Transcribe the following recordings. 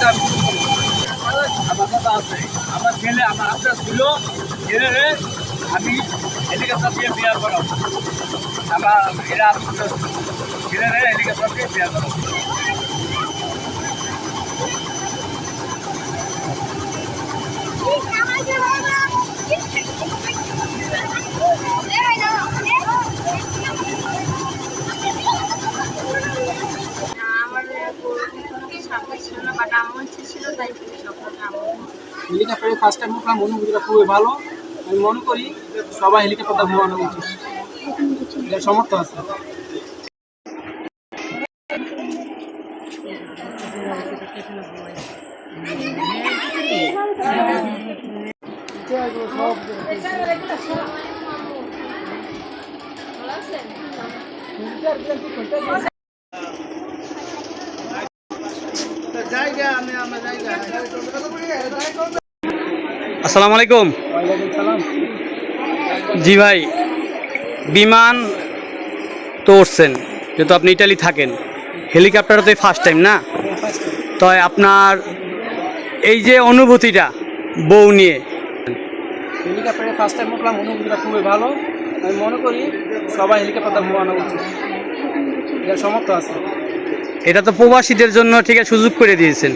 আমার কথা আছে। আমার ছেলে, আমার আশা ছিল ছেলে আমি হেলিকপ্টার দিয়ে বিয়ার করাবো আমার এরা ছেলে হেলিকপ্টার দিয়ে বিয়ার করাবো হেলিকপ্টারে ফার্স্ট টাইম উঠলাম, অনুভূতিটা খুবই ভালো। আমি মনে করি সবাই হেলিকপ্টারটা ঘুমানো উচিত যার সমর্থ আছে। আসসালামু আলাইকুম। জি ভাই বিমান তো উঠছেন যেহেতু আপনি ইটালি থাকেন। হেলিকপ্টারে তো ফার্স্ট টাইম না? তো আপনার এই যে অনুভূতিটা বউ নিয়ে। হেলিকপ্টারে ফার্স্ট টাইম উঠলাম অনুভূতিটা খুবই ভালো। আমি মনে করি সবাই হেলিকপ্টারটা ঘুমানো উচিত। সমর্থ আছে। এটা তো প্রবাসীদের জন্য ঠিক আছে, সুযোগ করে দিয়েছেন।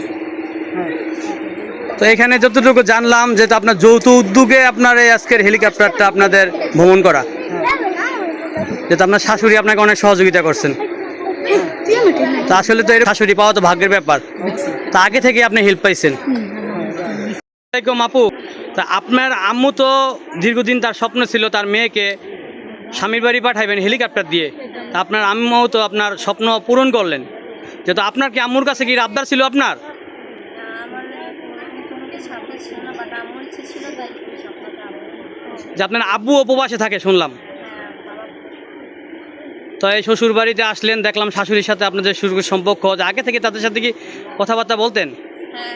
তো এখানে যতটুকু জানলাম যে আপনার যৌথ উদ্যোগে আপনার এই আজকের হেলিকপ্টারটা আপনাদের ভ্রমণ করা। যেহেতু আপনার শাশুড়ি আপনাকে অনেক সহযোগিতা করছেন। তা আসলে তো এর শাশুড়ি পাওয়া তো ভাগ্যের ব্যাপার। তা আগে থেকে আপনি হেল্প পাইছেন। আপু। তা আপনার আম্মু তো দীর্ঘদিন তার স্বপ্ন ছিল তার মেয়েকে স্বামীর বাড়ি পাঠাইবেন হেলিকপ্টার দিয়ে। তা আপনার আম্মুও তো আপনার স্বপ্ন পূরণ করলেন। যেহেতু আপনার কি আম্মুর কাছে কি রাবদার ছিল আপনার? যে আপনার আব্বু উপবাসে থাকে শুনলাম। হ্যাঁ তো এই শ্বশুর বাড়িতে আসলেন দেখলাম শাশুড়ির সাথে আপনাদের শুরু সম্পর্ক আগে থেকে তাদের সাথে কি কথাবার্তা বলতেন? হ্যাঁ।